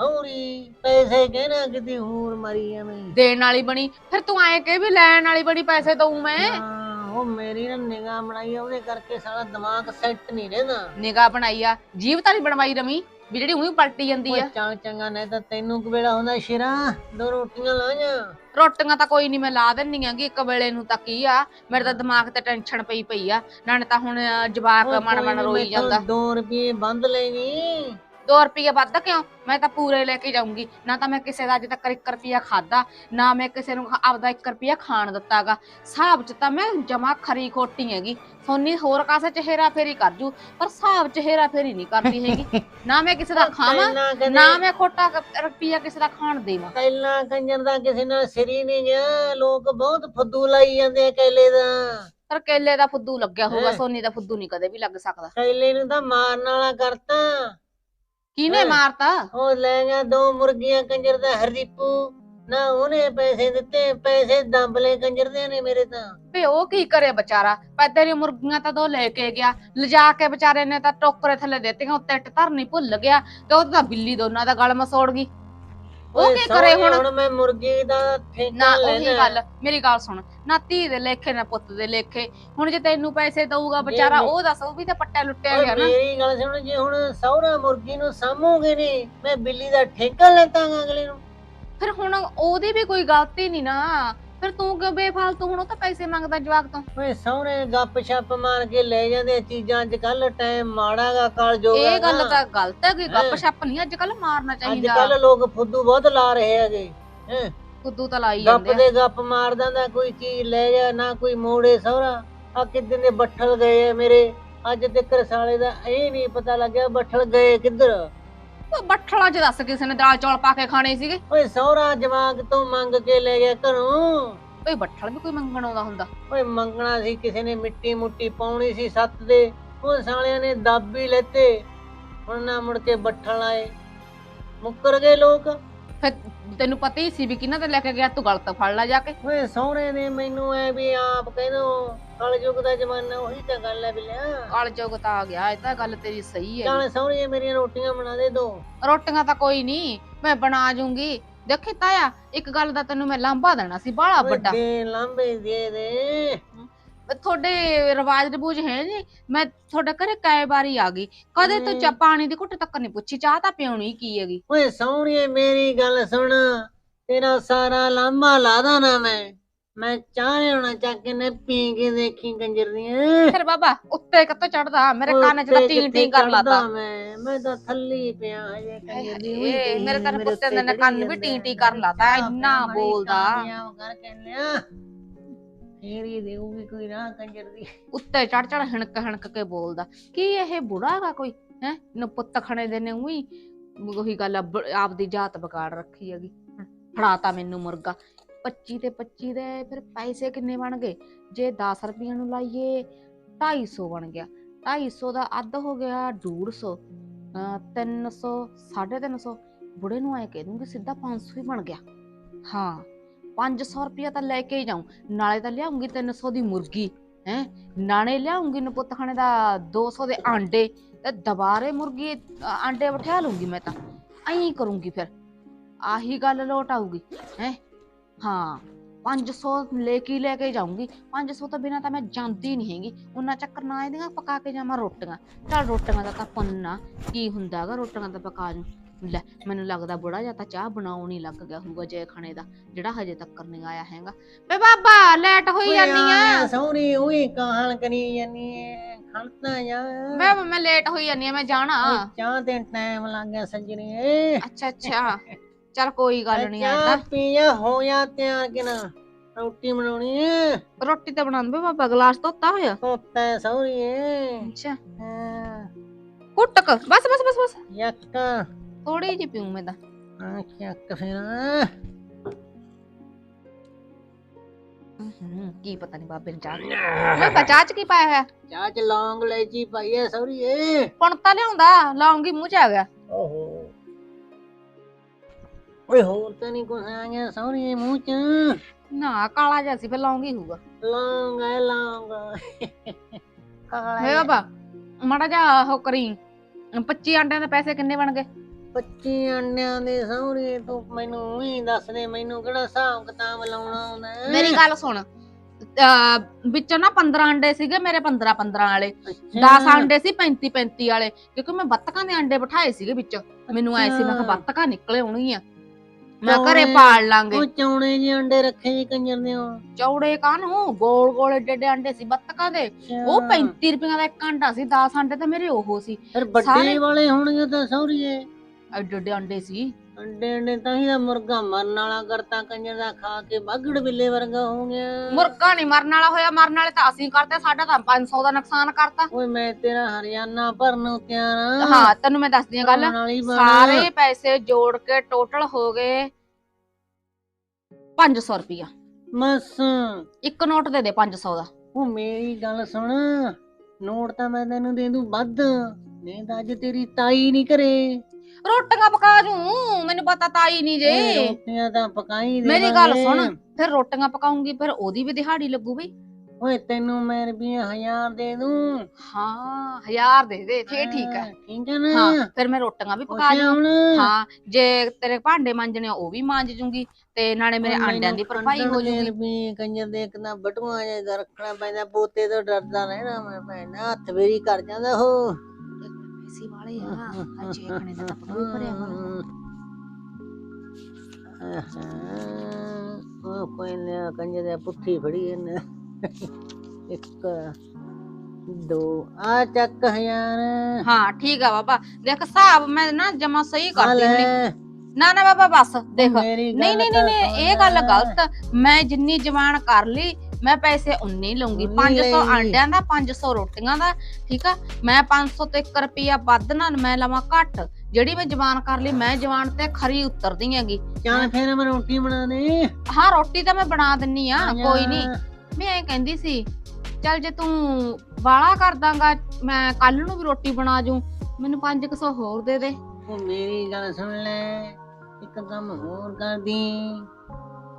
ਹੌਰੀ ਪੈਸੇ ਕਹਿਣਾ ਕਿਤੇ ਹੋਰ ਮਰੀ ਐਵੇਂ। ਦੇਣ ਵਾਲੀ ਬਣੀ। ਫਿਰ ਤੂੰ ਐਂ ਕਿ ਵੀ ਲੈਣ ਵਾਲੀ ਬਣੀ ਪੈਸੇ ਦਊਂ ਮੈਂ। ਹਾਂ, ਉਹ ਮੇਰੀ ਨਾ ਨਿਗਾਹ ਬਣਾਈ ਆ, ਉਹਦੇ ਕਰਕੇ ਸਾਰਾ ਦਿਮਾਗ ਸੈੱਟ ਨਹੀਂ ਰਹਿੰਦਾ। ਨਿਗਾਹ ਬਣਾਈ ਆ। ਜੀਵ ਤਾਂ ਨਹੀਂ ਬਣਵਾਈ ਰਮੀ ਵੀ ਜਿਹੜੀ ਉਹੀ ਪਲਟੀ ਜਾਂਦੀ ਆ। ਚੰਗ ਚੰਗਾ ਨਹੀਂ ਤਾਂ ਤੈਨੂੰ ਕਵੇਲਾ ਹੁੰਦਾ ਸ਼ੇਰਾ ਦੋ ਰੋਟੀਆਂ ਲਾ ਜਾ। ਰੋਟੀਆਂ ਤਾਂ ਕੋਈ ਨਹੀਂ ਮੈਂ ਲਾ ਦਿੰਨੀ ਆਂਗੀ ਇੱਕ ਵੇਲੇ ਨੂੰ ਤਾਂ ਕੀ ਆ ਮੇਰੇ ਤਾਂ ਦਿਮਾਗ ਤੇ ਟੈਨਸ਼ਨ ਪਈ ਪਈ ਆ ਨਾਲੇ ਤਾਂ ਹੁਣ ਜਵਾਕ ਮਨ ਮਨ ਰੋਈ ਜਾਂਦਾ। ਦੋ ਰੁਪਏ ਬੰਦ ਲੈਣੀ। 2 ਰੁਪਏ ਵੱਧ ਕਿਉਂ? ਮੈਂ ਤਾਂ ਪੂਰੇ ਲੈ ਕੇ ਜਾਊਂਗੀ। ਨਾ ਤਾਂ ਮੈਂ ਕਿਸੇ ਦਾ ਅੱਜ ਤੱਕ 1 ਰੁਪਿਆ ਖਾਦਾ ਨਾ ਮੈਂ ਕਿਸੇ ਨੂੰ ਆਪਦਾ 1 ਰੁਪਿਆ ਖਾਣ ਦਿੱਤਾਗਾ। ਹਿਸਾਬ ਚ ਤਾਂ ਮੈਂ ਜਮਾ ਖਰੀ ਖੋਟੀ ਹੈਗੀ। ਸੋਨੀ ਹੋਰ ਕਾਸੇ ਚ ਹੇਰਾ ਫੇਰੀ ਕਰ ਜੂ ਪਰ ਹਿਸਾਬ ਚ ਹੇਰਾ ਫੇਰੀ ਨਹੀਂ ਕਰਦੀ ਹੈਗੀ। ਨਾ ਮੈਂ ਕਿਸੇ ਦਾ ਖਾਵਾਂ ਕਦੇ- ਨਾ ਮੈਂ ਖੋਟਾ ਰੁਪਿਆ ਕਿਸੇ ਦਾ ਖਾਣ ਦੇਵਾਂ। ਪਹਿਲਾਂ ਕੰਜਰ ਦਾ ਕਿਸੇ ਨਾਲ ਸਿਰੀ ਨਹੀਂ ਗਿਆ ਲੋਕ ਬਹੁਤ ਫੁੱਦੂ ਲਾਈ ਜਾਂਦੇ ਆ ਕੈਲੇ ਦਾ। ਪਰ ਕੇਲੇ ਦਾ ਫੁੱਦੂ ਲੱਗਿਆ ਹੋਊਗਾ ਹੈਂ। ਸੋਨੀ ਦਾ ਫੁੱਦੂ ਨਹੀਂ ਕਦੇ ਵੀ ਲੱਗ ਸਕਦਾ। ਕੈਲੇ ਨੂੰ ਤਾਂ ਮਾਰਨ ਵਾਲਾ ਕਰਤਾ। ਕਿਹਨੇ। ਮਾਰਤਾ? ਉਹ ਲੈ ਗਿਆ ਦੋ ਮੁਰਗੀਆਂ ਕੰਜਰ ਦਾ ਹਰਦੀਪੂ। ਨਾ ਉਹਨੇ ਪੈਸੇ ਦਿੱਤੇ ਪੈਸੇ ਦੰਬ ਲਏ ਕੰਜਰ ਦੇ ਨੇ ਮੇਰੇ ਤਾਂ। ਵੀ ਉਹ ਕੀ ਕਰੇ ਵਿਚਾਰਾ? ਪਰ ਤੇਰੀ ਮੁਰਗੀਆਂ ਤਾਂ ਦੋ ਲੈ ਕੇ ਗਿਆ। ਲਿਜਾ ਕੇ ਵਿਚਾਰੇ ਨੇ ਤਾਂ ਟੋਕਰੇ ਥੱਲੇ ਦਿੱਤੀਆਂ ਉੱਤੇ ਧਰਨੀ ਭੁੱਲ ਗਿਆ ਤੇ ਉਹ ਤਾਂ ਬਿੱਲੀ ਦੋਨਾਂ ਦਾ ਗਲ ਮਸੋੜ ਗਈ। ਉਹ ਕੀ ਕਰੇ ਹੁਣ? ਹੁਣ ਮੈਂ ਮੁਰਗੀ ਦਾ ਠੇਕਾ ਨਾ ਉਹੀ ਲੈਣਾ ਗੱਲ ਮੇਰੀ ਗੱਲ ਸੁਣ। ਨਾ ਧੀ ਦੇ ਲੇਖੇ ਨਾ ਪੁੱਤ ਦੇ ਲੇਖੇ। ਹੁਣ ਜੇ ਤੈਨੂੰ ਪੈਸੇ ਦਊਗਾ ਵਿਚਾਰਾ ਮੈਂ- ਉਹ ਦੱਸ ਉਹ ਵੀ ਤਾਂ ਪੱਟਿਆ ਲੁੱਟਿਆ ਓਏ ਗਿਆ ਨਾ। ਮੇਰੀ ਗੱਲ ਸੁਣ ਜੇ ਹੁਣ ਸਹੁਰਾ ਮੁਰਗੀ ਨੂੰ ਸਾਮੋਗੇ ਨਹੀਂ ਮੈਂ ਬਿੱਲੀ ਦਾ ਠੇਕਾ ਲੈਤਾਂਗਾ ਅਗਲੇ ਨੂੰ। ਫਿਰ ਹੁਣ ਉਹਦੀ ਵੀ ਕੋਈ ਗਲਤੀ ਨਹੀਂ ਨਾ। ਫਿਰ ਤੂੰ ਕਿਉਂ ਬੇਫਾਲਤੂ ਹੁਣ ਉਹ ਤਾਂ ਪੈਸੇ ਮੰਗਦਾ ਜਵਾਕ ਤੋਂ? ਓਏ ਸਹੁਰੇ ਗੱਪ ਛੱਪ ਮਾਰ ਕੇ ਲੈ ਜਾਂਦੇ ਆ ਚੀਜ਼ਾਂ ਅੱਜ ਕੱਲ ਟਾਈਮ ਮਾੜਾਗਾ ਕਾਲ ਜੋ ਇਹ ਗੱਲ ਤਾਂ ਗਲਤ ਹੈ ਕਿ ਗੱਪ ਛੱਪ ਨਹੀਂ ਅੱਜ ਕੱਲ ਮਾਰਨਾ ਅੱਜ ਚਾਹੀਦਾ। ਕੱਲ ਲੋਕ ਫੁੱਦੂ ਬਹੁਤ ਲਾ ਰਹੇ ਹੈਗੇ ਹੈਂ। ਕੁੱਦੂ ਤਾਂ ਲਾਈ ਗੱਪ ਜਾਂਦੇ ਆ। ਦੇ ਗੱਪ ਮਾਰ ਦਿੰਦਾ ਕੋਈ ਚੀਜ਼ ਲੈ ਜਾ ਨਾ ਕੋਈ ਮੋੜੇ ਸਹੁਰਾ। ਆ ਕਿੱਦਾਂ ਦੇ ਬੱਠਲ ਗਏ ਆ ਮੇਰੇ? ਅੱਜ ਤੱਕ ਸਾਲੇ ਦਾ ਇਹ ਨਹੀਂ ਪਤਾ ਲੱਗਿਆ ਬੱਠਲ ਗਏ ਕਿੱਧਰ? ਉਹ ਬੱਠਲਾ ਚ ਦੱਸ ਕਿਸੇ ਨੇ ਦਾਲ ਚੌਲ ਪਾ ਕੇ ਖਾਣੇ ਸੀਗੇ? ਓਏ ਸਹੁਰਾ ਜਵਾਕ ਤੋਂ ਮੰਗ ਕੇ ਲੈ ਗਿਆ ਘਰੋਂ। ਓਏ ਬੱਠਲ ਵੀ ਕੋਈ ਮੰਗਣ ਆਉਂਦਾ ਹੁੰਦਾ? ਓਏ ਮੰਗਣਾ ਸੀ ਕਿਸੇ ਨੇ ਮਿੱਟੀ ਮੁੱਟੀ ਪਾਉਣੀ ਸੀ ਸੱਤ ਦੇ। ਉਹ ਸਾਲਿਆਂ ਨੇ ਦੱਬ ਹੀ ਲੈਤੇ। ਹੁਣ ਨਾ ਮੁੜ ਕੇ ਬੱਠਲ ਆਏ। ਮੁੱਕਰ ਗਏ ਲੋਕ। ਫਿਰ ਤੈਨੂੰ ਪਤਾ ਹੀ ਸੀ ਵੀ ਕਿਹਨਾਂ ਤੇ ਲੈ ਕੇ ਗਿਆ ਤੂੰ ਗਲਤ ਫੜ ਲੈ ਜਾ ਕੇ। ਓਏ ਸਹੁਰੇ ਨੇ ਮੈਨੂੰ ਐ ਵੀ ਆਪ ਕਹਿੰਦੋ ਕਲਯੁਗ ਦਾ ਜ਼ਮਾਨਾ ਉਹੀ ਤਾਂ ਗੱਲ ਹੈ ਬਿਲਿਆ। ਕਾਲ ਚੌਕ ਤਾਂ ਆ ਗਿਆ ਇਹ ਤਾਂ ਗੱਲ ਤੇਰੀ ਸਹੀ ਹੈ ਚੱਲ ਸਹੁਰੇ ਮੇਰੀਆਂ ਰੋਟੀਆਂ ਬਣਾ ਦੇ ਦੋ। ਰੋਟੀਆਂ ਤਾਂ ਕੋਈ ਨਹੀਂ ਮੈਂ ਬਣਾ ਜੂੰਗੀ। ਦੇਖੀ ਤਾਇਆ ਇੱਕ ਗੱਲ ਦਾ ਤੈਨੂੰ ਮੈਂ ਲਾਂਭਾ ਦੇਣਾ ਸੀ ਬਾਹਲਾ ਵੱਡਾ। ਦੇ ਲਾਂਬੇ ਦੇ ਦੇ। ਤੁਹਾਡੇ ਰਿਵਾਜ ਰਬੂਜ ਹੈ ਜੀ ਮੈਂ ਤੁਹਾਡੇ ਘਰੇ ਕਈ ਵਾਰੀ ਆ ਗਈ। ਕਦੇ ਤੂੰ ਚਾ ਪਾਣੀ ਦੀ ਘੁੱਟ ਤੱਕ ਨਹੀਂ ਪੁੱਛੀ ਚਾਹ ਤਾਂ ਪਿਉਣੀ ਕੀ ਹੈਗੀ? ਓਏ ਸਹੁਰੇ ਮੇਰੀ ਗੱਲ ਸੁਣ। ਤੇਰਾ ਸਾਰਾ ਲਾਂਬਾ ਲਾਦਾ ਨਾ ਮੈਂ। ਮੈਂ ਚਾਹ ਲੈਣਾ ਚੱਕ ਕੇ ਨੇ ਪੀ ਕੇ ਦੇਖੀ ਕੰਜਰ ਦੀਆਂ ਫਿਰ ਬਾਬਾ ਉੱਤੇ ਕਿੱਥੋਂ ਚੜਦਾ ਮੇਰੇ ਕੰਨ 'ਚ ਤਾਂ ਟੀਂ ਟੀਂ ਕਰ ਲਾਤਾ। ਮੈਂ? ਮੈਂ ਤਾਂ ਥੱਲੀ ਪਿਆ ਹਜੇ ਕੰਜਰ ਦੀ। ਹੋਈ ਮੇਰੇ ਤਾਂ ਕੁੱਤੇ ਦੇ ਕੰਨ ਵੀ ਟੀਂ। ਟੀਂ ਕਰਨ ਲਾਤਾ ਇੰਨਾ ਬੋਲਦਾ। ਕਰਕੇ ਲਿਆ ਫੇਰੀ ਦੇਊਗੀ ਕੋਈ ਰਾਹ ਕੰਜਰ ਦੀ। ਉੱਤੇ ਚੜ ਚੜ ਹਣਕ ਹਣਕ ਕੇ ਬੋਲਦਾ ਕੀ ਇਹ ਬੁੜਾ ਹੈਗਾ ਕੋਈ? ਹੈ? ਨ ਪੁੱਤ ਖਣੇ ਦੇ ਨੇ ਉਹੀ? ਉਹੀ ਗੱਲ ਆਪਦੀ ਜਾਤ ਵਿਗਾੜ ਰੱਖੀ ਹੈਗੀ। ਫੜਾਤਾ ਮੈਨੂੰ ਮੁਰਗਾ। 25 ਤੇ 25 ਦੇ ਫਿਰ ਪੈਸੇ ਕਿੰਨੇ ਬਣ ਗਏ? ਜੇ 10 ਰੁਪਈਆਂ ਨੂੰ ਲਾਈਏ 250 ਬਣ ਗਿਆ। 250 ਦਾ ਅੱਧ ਹੋ ਗਿਆ 150 ਅਹ 300 350 ਬੁੜੇ ਨੂੰ ਐ ਕਹਿ ਦੂੰਗੀ ਸਿੱਧਾ 500 ਹੀ ਬਣ ਗਿਆ। ਹਾਂ 500 ਰੁਪਇਆ ਤਾਂ ਲੈ ਕੇ ਹੀ ਜਾਉਂ ਨਾਲੇ ਤਾਂ ਲਿਆਉਂਗੀ 300 ਦੀ ਮੁਰਗੀ, ਹੈ? ਨਾਲੇ ਲਿਆਉਂਗੀ ਨਪੁੱਤ ਖਾਣੇ ਦਾ 200 ਦੇ ਆਂਡੇ ਤੇ ਦੁਬਾਰੇ ਮੁਰਗੀ ਆਂਡੇ ਬਿਠਾ ਲੂੰਗੀ ਮੈਂ ਤਾਂ। ਐਂ ਕਰੂੰਗੀ ਫਿਰ। ਆਹੀ ਗੱਲ ਲੋਟ ਆਊਗੀ, ਹੈ? ਹਾਂ 500 ਲੈ ਕੇ ਹੀ ਲੈ ਕੇ ਜਾਊਂਗੀ। 500 ਤੋਂ ਬਿਨਾ ਤਾਂ ਮੈਂ ਜਾਂਦੀ ਨਹੀਂ ਹੈਗੀ। ਉਹਨਾਂ ਚੱਕਰ ਨਾ ਇਹਦੀਆਂ ਪਕਾ ਕੇ ਜਾਵਾਂ ਰੋਟੀਆਂ। ਚੱਲ ਰੋਟੀਆਂ ਦਾ ਤਾਂ ਪੰਨਾ ਕੀ ਹੁੰਦਾਗਾ ਰੋਟੀਆਂ ਦਾ ਪਕਾ ਜੂ ਲੈ ਮੈਨੂੰ ਲੱਗਦਾ ਬੁੜਾ ਜਾਂ ਤਾਂ ਚਾਹ ਬਣਾਉਣ ਹੀ ਲੱਗ ਗਿਆ ਹੋਊਗਾ ਜੇ ਖਾਣੇ ਦਾ ਜਿਹੜਾ ਹਜੇ ਤੱਕ ਨਹੀਂ ਆਇਆ ਹੈਗਾ। ਵੇ ਬਾਬਾ ਲੈਟ ਹੋਈ ਜਾਨੀ ਆ। ਸੌਰੀ ਉਹੀ ਕਹਾਣ ਕਰੀ ਜਾਨੀ ਐ ਖੜਤਾ ਜਾ। ਮੈਂ ਮੈਂ ਲੇਟ ਹੋਈ ਜਾਨੀ ਆ ਮੈਂ ਜਾਣਾ। ਚਾਹ ਤੇ ਟਾਈਮ ਲੱਗ ਗਿਆ ਸੱਜਣੀ ਏ ਅੱਛਾ ਅੱਛਾ। ਚੱਲ ਕੋਈ ਗੱਲ ਨਹੀਂ ਆਦਾ ਪੀਆ ਹੋਇਆ ਤਿਆਰ ਕਿ ਨਾ ਰੋਟੀ ਬਣਾਉਣੀ ਏ ਰੋਟੀ ਤਾਂ ਬਣਾਉਂਦੇ ਬਾਬਾ ਗਲਾਸ ਧੋਤਾ ਹੋਇਆ। ਤੋਤਾ ਸੌਰੀ ਏ ਅੱਛਾ। ਹਾਂ, ਕੁੱਟਕ ਬਸ ਬਸ ਬਸ ਬਸ। ਯੱਕ। ਥੋੜੀ ਜਿਹੀ ਪੀਉ ਮੈਂ ਤਾਂ। ਆ ਚੱਕ ਫਿਰ। ਹੂੰ, ਕੀ ਪਤਾ ਨਹੀਂ ਬਾਬੇ ਨੇ ਚਾਹ ਮੈਂ ਬਚਾ ਚ ਕੀ ਪਾਇਆ ਹੋਇਆ? ਚਾਹ ਚ ਲੌਂਗ ਲੈਚੀ ਪਾਈ ਐ ਸੌਰੀ ਏ ਪੁਣ ਤਾਂ ਲਿਆਉਂਦਾ ਲਾਉਂਗੀ ਮੂੰਹ ਚ ਆ ਗਿਆ। ਓਹੋ। ਓਏ ਹੋਰ ਤਾਂ ਨਹੀਂ ਕੁਛ ਆ ਗਿਆ ਸੌਰੀ ਮੂੰਹ ਚ। ਨਾ ਕਾਲਾ ਜਿਹਾ ਸੀ ਫਿਰ ਲਾਉਂਗੀ ਹੋਊਗਾ। ਲੌਂਗ ਐ ਲੌਂਗ। ਕਾਲਾ ਹੈ ਬਾਬਾ ਮਾੜਾ ਜਿਹਾ ਉਹ ਕਰੀ। 25 ਆਂਡਿਆਂ ਦੇ ਪੈਸੇ ਕਿੰਨੇ ਬਣ ਗਏ? 25 ਅੰਡਿਆਂ ਦੇ ਸੌਰੀ ਤੂੰ ਮੈਨੂੰ ਹੀ ਦੱਸ ਦੇ ਮੈਨੂੰ ਕਿਹੜਾ ਹਿਸਾਬ ਕਿਤਾਬ ਲਾਉਣਾ ਆਉਂਦਾ ਹੈ? ਮੇਰੀ ਗੱਲ ਸੁਣ। ਅਹ ਵਿੱਚੋਂ ਨਾ 15 ਅੰਡੇ ਸੀਗੇ ਮੇਰੇ 15 15 ਵਾਲੇ। ਅੱਛਾ। 10 ਅੰਡੇ ਸੀ 35 35 ਵਾਲੇ। ਕਿਉਂਕਿ ਮੈਂ ਬੱਤਕਾਂ ਦੇ ਅੰਡੇ ਬਿਠਾਏ ਸੀਗੇ ਵਿੱਚ। ਮੈਨੂੰ ਐ ਸੀ ਮੈਂ ਕਿਹਾ ਅੱਛਾ। ਬੱਤਕਾਂ ਨਿਕਲੇ ਹੋਣਗੀਆਂ। ਮੈਂ ਘਰੇ ਪਾਲ ਲਾਂਗੇ। ਉਹ ਚੌਣੇ ਜਿਹੇ ਅੰਡੇ ਰੱਖੇ ਜੀ ਕੰਜਰ ਦੇ ਉਹ। ਚੌੜੇ ਕਾਹਨੂੰ? ਗੋਲ ਗੋਲ ਏਡੇ ਏਡੇ ਅੰਡੇ ਸੀ ਬੱਤਕਾਂ ਦੇ। ਉਹ 35 ਰੁਪਈਆਂ ਦਾ ਇੱਕ ਅੰਡਾ ਸੀ 10 ਅੰਡੇ ਤਾਂ ਮੇਰੇ ਉਹ ਸੀ। ਫਿਰ ਵੱਡੇ ਵਾਲੇ ਹੋਣਗੇ ਤਾਂ ਸੌਰੀਏ। ਏਡੇ ਏਡੇ ਅੰਡੇ ਸੀ। ਅੰਡੇ ਅੰਡੇ ਤਾਂ ਹੀ ਤਾਂ ਮੁਰਗਾ ਮਰਨ ਵਾਲਾ ਕਰਤਾ ਕੰਜਰ ਦਾ ਖਾ ਕੇ ਬਾਗੜ ਬਿੱਲੇ ਵਰਗਾ ਹੋ ਗਿਆ। ਮੁਰਗਾ ਨਹੀਂ ਮਰਨ ਵਾਲਾ ਹੋਇਆ ਮਰਨ ਵਾਲੇ ਤਾਂ ਅਸੀਂ ਕਰਦੇ ਸਾਡਾ ਤਾਂ 500 ਦਾ ਨੁਕਸਾਨ ਕਰਤਾ। ਓਏ ਮੈਂ ਤੇਰਾ ਹਰਿਆਣਾ ਭਰਨ ਨੂੰ ਤਿਆਰ ਆ। ਹਾਂ ਤੈਨੂੰ ਮੈਂ ਦੱਸਦੀ ਆ ਗੱਲ। ਭਰਨ ਵਾਲੀ ਬਣ। ਸਾਰੇ ਪੈਸੇ ਜੋੜ ਕੇ ਟੋਟਲ ਹੋ ਗਏ 500 ਰੁਪਇਆ ਬਸ। ਇੱਕ ਨੋਟ ਦੇ ਦੇ 500 ਦਾ। ਉਹ ਮੇਰੀ ਗੱਲ ਸੁਣ ਨੋਟ ਤਾਂ ਮੈਂ ਤੈਨੂੰ ਦੇ ਦੂੰ ਵੱਧ। ਨਹੀਂ ਤਾਂ ਅੱਜ ਤੇਰੀ ਤਾਈ ਨਹੀਂ ਕਰੇ ਰੋਟੀਆਂ ਪਕਾ ਜੂ ਮੈਨੂੰ ਪਤਾ ਤਾਈ ਨਹੀਂ ਜੇ। ਰੋਟੀਆਂ ਤਾਂ ਪਕਾਈ ਦੇ ਮੇਰੀ ਗੱਲ ਸੁਣ। ਫਿਰ ਰੋਟੀਆਂ ਪਕਾਉਂਗੀ ਫਿਰ ਉਹਦੀ ਵੀ ਦਿਹਾੜੀ ਲੱਗੂ ਬਈ ਓਏ ਤੈਨੂੰ ਮੈਂ ਰੁਪਈਆ ਹਜ਼ਾਰ ਦੇ ਦੂੰ। ਹਾਂ ਹਜ਼ਾਰ ਦੇ ਦੇ ਫੇਰ ਠੀਕ ਹੈ ਹਾਂ, ਠੀਕ ਹੈ ਨਾ। ਹਾਂ ਫਿਰ ਮੈਂ ਰੋਟੀਆਂ ਵੀ ਪਕਾ ਲੂੰ ਹਾਂ ਜੇ ਤੇਰੇ ਭਾਂਡੇ ਮਾਂਜਣੇ ਉਹ ਵੀ ਮਾਂਜ ਜੂੰਗੀ। ਤੇ ਨਾਲੇ ਮੇਰੇ ਆਂਡਿਆਂ ਦੀ ਭਰਪਾਈ ਹੋ ਜੂਗੀ। ਵੀ ਕੰਜਰ ਦੇ ਇੱਕ ਨਾ ਬਟੂਆ ਜੇ ਰੱਖਣਾ ਪੈਂਦਾ ਪੋਤੇ ਤੋਂ ਡਰਦਾ ਰਹਿਣਾ ਮੈਂ ਭੈਣਾ ਹੱਥ ਵੇਰੀ ਕਰ ਜਾਂਦਾ ਉਹ। ਪੈਸੇ ਵਾਲੇ ਆ ਅੱਜ ਇਹਨੇ ਦਾ ਤਾਂ ਪਤਾ ਵੀ ਭਰਿਆ ਵਾ ਉਹ ਕੋਈ ਨਾ ਕੰਜਰ ਦੇ ਪੁੱਠੀ ਫੜੀ ਇਹਨੇ। ਇੱਕ ਦੋ ਆ ਚੱਕ ਹਜ਼ਾਰ। ਹਾਂ ਠੀਕ ਆ ਬਾਬਾ। ਦੇਖ ਹਿਸਾਬ ਮੈਂ ਨਾ ਜਮਾ ਸਹੀ ਕਰ ਲੈ। ਨਾ ਨਾ ਬਾਬਾ ਬਸ ਦੇਖ। ਮੇਰੀ ਨਹੀਂ ਨਹੀਂ ਨਹੀਂ ਇਹ ਗੱਲ। ਗਲਤ। ਮੈਂ ਜਿੰਨੀ ਜਮਾਨ ਕਰ ਲਈ ਮੈਂ ਪੈਸੇ ਉਨੇ ਹੀ ਲਊਂਗੀ। ਉਨੇ 500 ਲਈ। ਆਂਡਿਆਂ ਦਾ 500 ਰੋਟੀਆਂ ਦਾ ਠੀਕ ਆ? ਮੈਂ 500 ਤੇ 1 ਰੁਪਿਆ ਵੱਧ ਨਾ ਮੈਂ ਲਵਾਂ ਘੱਟ। ਜਿਹੜੀ ਮੈਂ ਜਮਾਨ ਕਰ ਲਈ ਮੈਂ ਜਮਾਨ ਤੇ ਖਰੀ ਉਤਰਦੀ ਹੈਗੀ। ਚੱਲ ਫੇਰ ਮੈਂ ਰੋਟੀ ਬਣਾ ਦੇ। ਹਾਂ ਰੋਟੀ ਤਾਂ ਮੈਂ ਬਣਾ ਦਿੰਨੀ ਆ। ਕੋਈ ਨਹੀਂ ਮੈਂ ਐਂ ਕਹਿੰਦੀ ਸੀ ਚੱਲ ਜੇ ਤੂੰ ਵਾਲਾ ਕਰ ਦਾਂਗਾ ਮੈਂ ਕੱਲ ਨੂੰ ਵੀ ਰੋਟੀ ਬਣਾ ਜੂ। ਮੈਨੂੰ 500 ਹੋਰ ਦੇ ਦੇ। ਉਹ ਮੇਰੀ ਗੱਲ ਸੁਣ ਲੈ ਇੱਕ ਕੰਮ ਹੋਰ ਕਰਦੀ।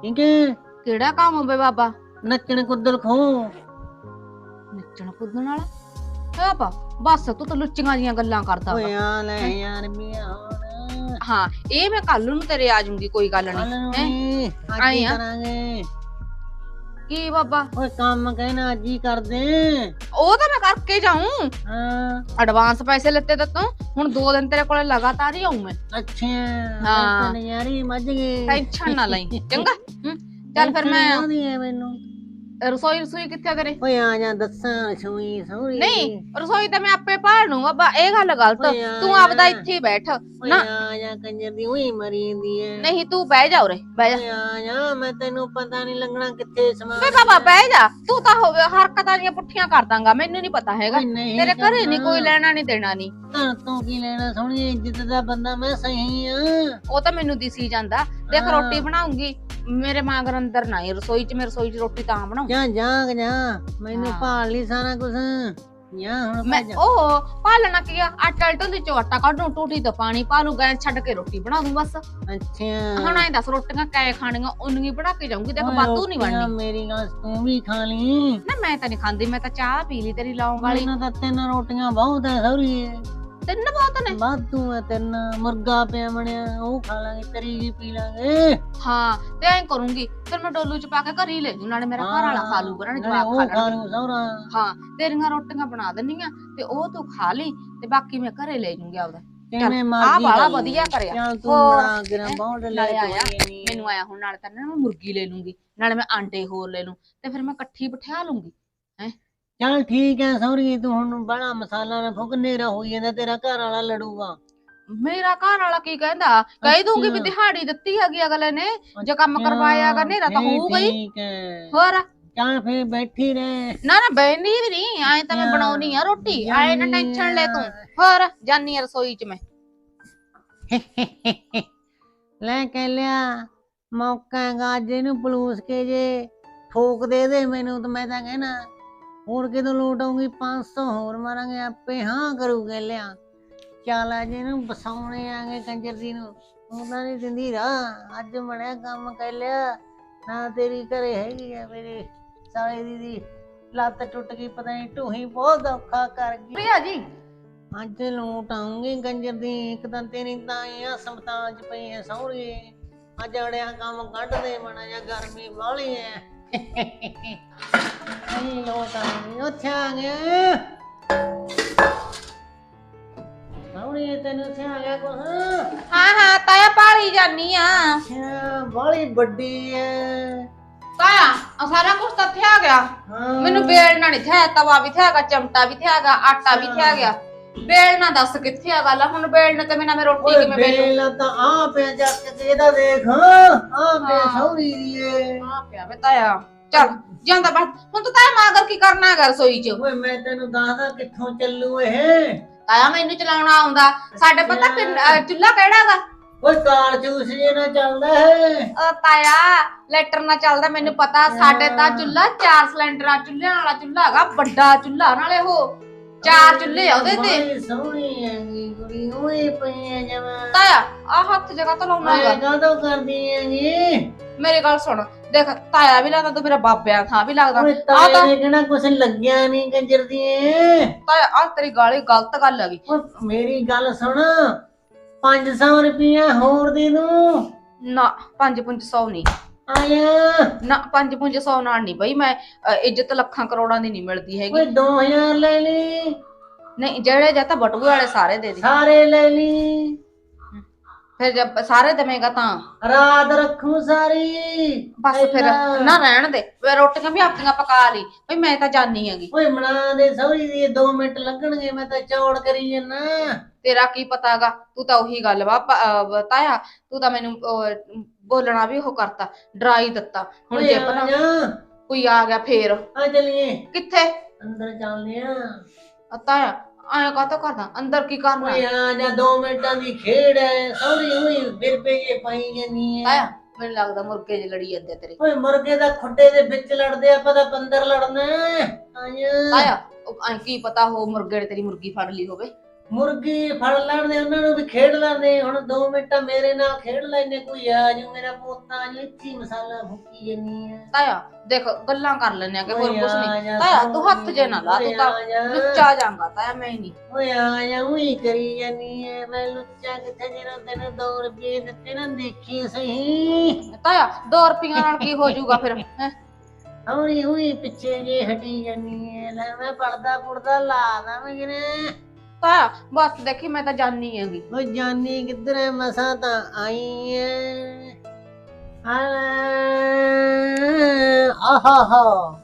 ਠੀਕ ਹੈ? ਕਿਹੜਾ ਕੰਮ ਹੋਵੇ ਬਾਬਾ? ਨੱਚਣ ਕੁੱਦਲ ਖੋ ਨੱਚਣ ਕੁੱਦਣ ਵਾਲਾ? ਪਾ ਬਸ ਤੂੰ ਤਾਂ ਲੁੱਚੀਆਂ ਜੀਆਂ ਗੱਲਾਂ ਕਰਦਾ ਵਾ। ਓਏ ਆ ਲੈ ਯਾਰ ਮੀਆਂ ਹੁਣ। ਹਾਂ ਇਹ ਮੈਂ ਕੱਲ ਨੂੰ ਤੇਰੇ ਆ ਜਾਊਂਗੀ ਕੋਈ ਗੱਲ ਨਹੀਂ। ਹੈਂ? ਅੱਜ ਆਏ ਆ। ਕਰਾਂਗੇ? ਕੀ ਬਾਬਾ? ਓਏ ਕੰਮ ਕਹਿਣਾ ਅੱਜ ਹੀ ਕਰਦੇ। ਉਹ ਤਾਂ ਮੈਂ ਕਰਕੇ ਜਾਊਂ। ਹਾਂ। ਐਡਵਾਂਸ ਪੈਸੇ ਲੱਤੇ ਤਾਂ ਤੂੰ ਹੁਣ ਦੋ ਦਿਨ ਤੇਰੇ ਕੋਲੇ ਲਗਾਤਾਰ ਹੀ ਆਊਂ ਮੈਂ। ਅੱਛਾ ਹਾਂ। ਹਾਂ ਯਾਰੀ ਮੱਝ ਗਏ। ਟੈਨਸ਼ਨ ਨਾ ਲਈ। ਚੰਗਾ ਚੱਲ ਫਿਰ ਮੈਂ ਆਉਂਦੀ ਹੈ ਮੈਨੂੰ। ਰਸੋਈ ਰਸੋਈ ਕਿੱਥੇ ਤੇਰੇ ਓਏ ਆ ਜਾ ਦੱਸਾਂ ਸੂਈ ਸੂਰੀ ਨਹੀਂ ਰਸੋਈ ਤਾਂ ਮੈਂ ਆਪੇ ਭਾਲ ਲੂੰ ਬਾਬਾ ਇਹ ਗੱਲ ਗਲਤ ਓਏ ਆ ਤੂੰ ਆਪਦਾ ਜਾ। ਇੱਥੇ ਹੀ ਬੈਠ ਓਏ ਨਾ। ਆ ਜਾ ਕੰਜਰ ਦੀ ਉਹੀ ਮਰੀ ਜਾਂਦੀ ਹੈ ਨਹੀਂ ਤੂੰ ਬਹਿ ਜਾ ਉਰੇ ਬਹਿ ਜਾ ਓਏ ਆ ਜਾ ਮੈਂ ਤੈਨੂੰ ਪਤਾ ਨਹੀਂ ਲੱਗਣਾ ਕਿੱਥੇ ਸਮਾਨ ਵੇ ਬਾਬਾ ਬਹਿ ਜਾ ਤੂੰ ਤਾਂ ਹੋਵੇ ਹਰਕਤਾਂ ਦੀਆਂ ਪੁੱਠੀਆਂ ਕਰ ਦਾਂਗਾ ਮੈਨੂੰ ਨਹੀਂ ਪਤਾ ਹੈਗਾ ਓਏ ਨਹੀਂ ਤੇਰੇ ਘਰੇ ਨਹੀਂ। ਕੋਈ ਲੈਣਾ ਨਹੀਂ ਦੇਣਾ ਨਹੀਂ ਘਰ ਤੋਂ ਕੀ ਲੈਣਾ ਸੋਹਣੀ ਇੱਜ਼ਤ ਦਾ ਬੰਦਾ ਮੈਂ ਸਹੀ ਆ ਉਹ ਤਾਂ ਮੈਨੂੰ ਦਿਸੀ ਜਾਂਦਾ ਦੇਖ ਹਾਂ। ਰੋਟੀ ਬਣਾਉਂਗੀ ਮੇਰੇ ਮਾਂਗਰ ਅੰਦਰ ਨਾ ਆਈ, ਰਸੋਈ 'ਚ ਮੈਂ ਰਸੋਈ 'ਚ ਰੋਟੀ ਤਾਂ ਬਣਾਉਂ। ਜਾ ਜਾਗ ਜਾ ਮੈਨੂੰ ਹਾਂ। ਭਾਲ ਲਈ ਸਾਰਾ ਕੁਝ ਜਾ ਹੁਣ ਮੈਂ ਭੱਜ ਉਹ ਪਾਲਣਾ ਕੀ ਆ? ਆਟਾ ਢੋਲੀ ਚੋਂ ਆਟਾ ਕੱਢੂ ਟੂਟੀ ਤੋਂ ਪਾਣੀ ਪਾ ਲੂ ਗੈਸ ਛੱਡ ਕੇ ਰੋਟੀ ਬਣਾ ਦੂੰ ਬਸ। ਅੱਛਾ। ਹੁਣ ਐਂ ਦੱਸ ਰੋਟੀਆਂ ਕੈ ਖਾਣੀਆਂ? ਉਨੀਆਂ ਹੀ ਬਣਾ ਕੇ ਜਾਊਂਗੀ ਦੇਖ ਬਾਤੂ ਨਹੀਂ ਰੋਟੀਆਂ ਬਣਨੀ। ਮੇਰੀ ਗੱਲ ਤੂੰ ਵੀ ਖਾ ਲਈ। ਨਾ ਮੈਂ ਤਾਂ ਨਹੀਂ ਖਾਂਦੀ ਮੈਂ ਤਾਂ ਚਾਹ ਪੀ ਲਈ ਤੇਰੀ ਲੌਂਗ ਵਾਲੀ। ਮੈਨੂੰ ਤਾਂ ਤਿੰਨ ਰੋਟੀਆਂ ਬਹੁਤ ਹੈ ਸੌਰੀ। ਤਿੰਨ ਬਹੁਤ ਨੇ। ਵਾਧੂ ਹੈ ਤਿੰਨ ਮੁਰਗਾ ਪਿਆ ਬਣਿਆ ਉਹ ਖਾ ਲਾਂਗੇ ਤਰੀ ਵੀ ਪੀ ਲਾਂਗੇ। ਹਾਂ ਤੇ ਐਂ ਕਰੂੰਗੀ ਫਿਰ ਮੈਂ ਡੋਲੂ 'ਚ ਪਾ ਕੇ ਘਰ ਹੀ ਲੈ ਜੂ ਨਾਲੇ ਮੇਰਾ ਘਰ ਵਾਲਾ ਖਾ ਲੂ ਬਰਾਂ ਨਾਲੇ ਜਵਾਬ ਖਾ ਖਾ ਲੈਣਗੇ। ਲੂ ਸੌਰਾ ਹਾਂ ਤੇਰੀਆਂ ਰੋਟੀਆਂ ਬਣਾ ਦਿੰਨੀਆਂ ਤੇ ਉਹ ਤੂੰ ਖਾ ਲਈ ਤੇ ਬਾਕੀ ਮੈਂ ਘਰੇ ਲੈ ਜੂੰਗੀ ਆਪਦਾ। ਕਿਵੇਂ ਆ ਮਰਜ਼ੀ ਬਾਲਾ। ਵਧੀਆ ਕਰਿਆ। ਚੱਲ ਤੂੰ ਹੋਰ। ਕੇ ਨਾ ਬਹੁਤ ਲੈ ਨਾਲੇ ਆਇਆ, ਕੋਈ ਨੀ। ਮੈਨੂੰ ਆਇਆ ਹੁਣ ਨਾਲੇ ਤਾਂ ਨਾ ਮੈਂ ਮੁਰਗੀ ਲੈ ਲੂੰਗੀ ਨਾਲੇ ਮੈਂ ਆਂਡੇ ਹੋਰ ਲੈ ਲੂੰ ਤੇ ਫਿਰ ਮੈਂ ਇਕੱਠੀ ਬਿਠਾ ਲੂੰਗੀ ਚੱਲ ਠੀਕ ਹੈ ਸੌਰੀ ਤੂੰ ਹੁਣ ਬੜਾ ਮਸਾਲਾ ਨਾ ਫੁੱਕ ਨੇਰਾ ਹੋਈ ਜਾਂਦਾ ਤੇਰਾ ਘਰ ਵਾਲਾ ਲੜੂਗਾ। ਮੇਰਾ ਘਰ ਵਾਲਾ ਕੀ ਕਹਿੰਦਾ? ਕਹਿ ਦੂੰਗੀ ਵੀ ਅੱਛਾ। ਦਿਹਾੜੀ ਦਿੱਤੀ ਹੈਗੀ ਅਗਲੇ ਨੇ ਜੇ ਕੰਮ ਕਰਵਾਇਆ ਗਾ ਨੇਰਾ ਤਾਂ ਨਹੀਂ, ਹੋਊਗਾ ਹੀ। ਠੀਕ ਹੈ ਹੋਰ? ਚੱਲ ਫੇਰ ਬੈਠੀ ਰਹਿ। ਨਾ ਨਾ ਬੈਣੀ ਵੀ ਨਹੀਂ ਆਏ ਤਾਂ ਮੈਂ। ਬਣਾਉਣੀ ਆ ਰੋਟੀ ਆਏ ਨਾ ਟੈਨਸ਼ਨ ਲੈ ਤੂੰ। ਹੋਰ ਜਾਨੀ ਆ ਰਸੋਈ 'ਚ ਮੈਂ। *laughs* ਲੈ ਕਹਿ ਲਿਆ ਮੌਕਾ ਹੈਗਾ ਅੱਜ ਇਹਨੂੰ ਪਲੂਸ ਕੇ ਜੇ ਠੋਕ ਦੇ ਦੇ ਮੈਨੂੰ ਤਾਂ ਮੈਂ ਤਾਂ ਕਹਿਣਾ। ਹੋਰ ਕਿਦੋਂ ਲੋਟ ਆਉਂਗੀ 500 ਹੋਰ ਮਾਰਾਂਗੇ ਆਪੇ ਹਾਂ ਕਰੂਗੇ ਲਿਆ। ਚੱਲ ਅੱਜ ਇਹਨੂੰ ਬਸਾਉਣੇ ਆਂਗੇ ਕੰਜਰ ਦੀ ਨੂੰ। ਉਹ ਤਾਂ ਨਹੀਂ ਦਿੰਦੀ ਰਾਹ। ਅੱਜ ਮੜਿਆ ਕੰਮ ਕਹਿ ਲਿਆ। ਨਾ ਤੇਰੀ ਘਰੇ ਹੈਗੀ ਆ ਮੇਰੇ ਸਾਲੇ ਦੀ ਦੀ। ਲੱਤ ਟੁੱਟ ਗਈ ਪਤਾ ਨਹੀਂ ਢੂਹੀ ਬਹੁਤ ਔਖਾ ਕਰ ਗਈ। ਪ੍ਰਿਆ ਜੀ। ਅੱਜ ਲੋਟ ਆਉਂਗੀ ਕੰਜਰ ਦੀ। ਇੱਕ ਤਾਂ ਤੇਰੀ ਤਾਂ ਇਹ ਹਸਪਤਾਲ ਚ ਪਈ ਐ ਸੌਰੀ ਅੱਜ ਅੜਿਆ ਕੰਮ ਕੱਢ ਦੇ ਮਣਾ ਜਾਂ ਗਰਮੀ ਵਾਲੀ ਐ। ਲੋਟ ਤੈਨੂੰ ਕੁਛ ਹਾਂ ਹਾਂ ਤਾਇਆ ਪਾਲੀ ਜਾਨੀ ਆ ਅੱਛਾ ਬਾਲੀ ਵੱਡੀ ਐ ਤਾਇਆ ਆ ਸਾਰਾ ਕੁਝ ਤਾਂ ਗਿਆ ਹਾਂ ਮੈਨੂੰ ਬੇਲਣਾ ਨਹੀਂ ਥਿਆ ਤਵਾ ਵੀ ਥਿਆਗਾ ਚਮਟਾ ਵੀ ਥਿਆਗਾ ਆਟਾ ਵੀ ਥਿਆ ਗਿਆ ਬੇਲਣਾ ਦੱਸ ਕਿੱਥੇ ਆ ਗੱਲ ਹੁਣ ਬੇਲਣ ਤੇ ਬਿਨਾ ਮੈਂ ਰੋਟੀ ਓਏ ਕਿਵੇਂ ਬੇਲੂ ਬੇਲ ਤਾਂ ਆ ਪਿਆ ਜਾ ਕੇ ਇਹਦਾ ਦੇਖ। ਆ ਪਿਆ ਹਾਂ। ਸੌਰੀ ਦੀ ਏ। ਆ ਪਿਆ ਵੇ ਤਾਇਆ। ਚੱਲ ਜਾਂਦਾ ਬਸ। ਹੁਣ ਤੂੰ ਤਾਇਆ ਮਾਗਰ ਕੀ ਕਰਨਾ ਹੈਗਾ ਰਸੋਈ 'ਚ? ਓਏ ਮੈਂ ਤੈਨੂੰ ਦੱਸਦਾ ਕਿੱਥੋਂ ਚੱਲੂ ਇਹ। ਤਾਇਆ ਮੈਨੂੰ ਚਲਾਉਣਾ ਆਉਂਦਾ। ਸਾਡੇ ਪਤਾ ਕਿ ਚੁੱਲਾ ਕਿਹੜਾ ਹੈਗਾ ਓਏ ਕਾਰ ਚੂਸ ਜੇ ਨਾ ਚੱਲਦਾ ਹੈ ਉਹ ਤਾਇਆ ਲੈਟਰ ਨਾਲ ਚੱਲਦਾ ਮੈਨੂੰ ਪਤਾ। ਸਾਡੇ ਤਾਂ ਚੁੱਲਾ ਚਾਰ ਸਿਲੰਡਰਾਂ ਚੁੱਲ੍ਹਿਆਂ ਵਾਲਾ ਚੁੱਲਾ ਹੈਗਾ ਵੱਡਾ ਚੁੱਲਾ ਨਾਲੇ ਉਹ। ਚਾਰ ਚੁੱਲ੍ਹੇ ਆ ਉਹਦੇ ਤੇ ਬੜੀ ਸੋਹਣੀ ਹੈਗੀ ਕੁੜੀ ਓਏ ਪਈ ਹੈ ਜਮਾ ਤਾਇਆ ਆ ਹੱਥ ਜਗ੍ਹਾ ਤੋਂ ਲਾਉਣਾ ਮੈਂ ਹੈਗਾ ਕਦੋਂ ਕਰਦੀ ਹੈਗੀ ਮੇਰੀ ਗੱਲ ਸੁਣ ਦੇਖ ਤਾਇਆ ਵੀ ਲੱਗਦਾ ਤੂੰ ਮੇਰਾ ਬਾਬਿਆਂ ਥਾਂ ਵੀ ਲੱਗਦਾ ਓਏ ਆ ਤਾਂ- ਤਾਏ ਕਿਹੜਾ ਕੁਛ ਲੱਗਿਆ ਨਹੀਂ ਕੰਜਰ ਦੀ ਤਾਇਆ ਆ ਤੇਰੀ ਗਾਲੀ ਗਲਤ ਗੱਲ ਹੈਗੀ ਓਏ ਮੇਰੀ ਗੱਲ ਸੁਣ 500 ਰੁਪਇਆ ਹੋਰ ਦੇ ਦੂੰ ਨਾ 5-500 ਨਹੀਂ ਆਇਆ। ਨਾ 5-500 ਨਾਲ ਨਹੀਂ ਬਈ ਮੈਂ ਅ, ਇੱਜ਼ਤ ਲੱਖਾਂ ਕਰੋੜਾਂ ਦੀ ਨਹੀਂ ਮਿਲਦੀ ਹੈਗੀ। ਓਏ 2000 ਲੈ ਲਈ ਨਹੀਂ ਜਿਹੜੇ ਜਾਂ ਤਾਂ ਬਟੂਏ ਵਾਲੇ ਸਾਰੇ ਦੇ ਦੇ। ਸਾਰੇ ਲੈ ਲਈ ਫਿਰ ਜਦ ਸਾਰੇ ਦੇਵੇਂਗਾ ਤਾਂ। ਰਾਤ ਰੱਖੂ ਸਾਰੀ। ਬਸ ਫਿਰ ਪਹਿਲਾਂ- ਨਾ ਰਹਿਣ ਦੇ। ਫਿਰ ਰੋਟੀਆਂ ਵੀ ਆਪਣੀਆਂ ਪਕਾ ਲਈ। ਬਈ ਮੈਂ ਤਾਂ ਜਾਣੀ ਹੈਗੀ। ਓਏ ਮਨਾ ਦੇ ਸੌਰੀ ਦੀ 2 ਮਿੰਟ ਲੱਗਣਗੇ ਮੈਂ ਤਾਂ ਚੌੜ ਕਰੀ ਜੰਨਾ। ਤੇਰਾ ਕੀ ਪਤਾਗਾ? ਤੂੰ ਤਾਂ ਉਹੀ ਗੱਲ ਵਾ ਪ- ਅਹ ਬਤਾਇਆ। ਤੂੰ ਤਾਂ ਮੈਨੂੰ ਅਹ, ਬੋਲਣਾ ਵੀ ਉਹ ਕਰਤਾ ਡਰਾ ਹੀ ਦਿੱਤਾ। ਹੁਣ ਜੇ ਆ ਭਲਾ ਕੋਈ ਆ ਗਿਆ ਫੇਰ। ਆ ਚਲੀਏ। ਕਿੱਥੇ? ਅੰਦਰ ਚੱਲਦੇ ਆ। ਤਾਇਆ ਆਇਆ ਕਾਤੋਂ ਕਰਦਾ? ਅੰਦਰ ਕੀ ਕਰਨਾ? ਓਏ ਆ ਜਾ 2 ਮਿੰਟਾਂ ਦੀ ਖੇਡ ਹੈ ਸੌਰੀ ਹੋਈ ਬਿਰਪੇ ਜੇ ਪਾਈ ਜਾਨੀ ਹੈ ਤਾਇਆ ਮੈਨੂੰ ਲੱਗਦਾ ਮੁਰਗੇ ਜੇ ਲੜੀ ਜਾਂਦੇ ਤੇਰੇ। ਓਏ ਮੁਰਗੇ ਦਾ ਖੁੱਡੇ ਦੇ ਵਿੱਚ ਲੜਦੇ ਆਪਾਂ ਤਾਂ ਅੰਦਰ ਲੜਨਾ ਹੈ। ਆ ਜਾ ਤਾਇਆ ਐ ਕੀ ਪਤਾ ਹੋ ਮੁਰਗੇ ਨੇ ਤੇਰੀ ਮੁਰਗੀ ਫੜ ਲਈ ਹੋਵੇ। ਮੁਰਗੀ ਫੜ ਲੈਣਦੇ ਉਹਨਾਂ ਨੂੰ ਵੀ ਖੇਡ ਲੈਂਦੇ। ਹੁਣ 2 ਮਿੰਟ ਮੇਰੇ ਨਾਲ ਖੇਡ ਲੈਨੇ ਕੋਈ ਆ ਜੂ ਮੇਰਾ ਪੋਤਾ ਆ ਇੱਥੇ ਮਸਾਲਾ ਭੁੱਕੀ ਜੰਨੀ ਹੈ ਤਾਇਆ ਦੇਖ ਗੱਲਾਂ ਕਰ ਲੈਣੇ ਆ ਕਿ ਹੋਰ ਆ ਨਹੀਂ। ਤਾਇਆ ਤੂੰ ਹੱਥ ਜੇ ਨਾ ਲਾ ਤੂੰ ਤਾਂ ਆ। ਲੁੱਚਾ ਜਾਂਗਾ ਤਾਇਆ ਮੈਂ ਨਹੀਂ। ਓਏ ਆ ਜਾ ਉਹੀ ਕਰੀ ਜਾਨੀ ਹੈ ਮੈਂ ਲੁੱਚਾ ਕਿੱਥੇ ਜਿਹੜਾ ਤੈਨੂੰ 2 ਰੁਪਏ ਦਿੱਤੇ ਨਾ ਦੇਖੀ ਸਹੀ। ਤਾਇਆ 2 ਰੁਪਈਆਂ ਨਾਲ ਕੀ ਹੋ ਜਾਊਗਾ ਫਿਰ ਹੈਂ? ਹੌਲੀ ਹੌਲੀ ਪਿੱਛੇ ਜੇ ਹਟੀ ਜਾਨੀ ਹੈ ਲੈ ਮੈਂ ਪਰਦਾ ਪੁਰਦਾ ਲਾ ਦਵਾਂਗੇ ਨੇ ਤਾਇਆ ਬਸ ਦੇਖੀ ਮੈਂ ਤਾਂ ਜਾਣੀ ਹੈਗੀ। ਓ ਜਾਨੀ ਕਿੱਧਰ ਹੈ ਮਸਾ ਤਾਂ ਆਈ ਹੈ ਆਹਾ, ਹਾ।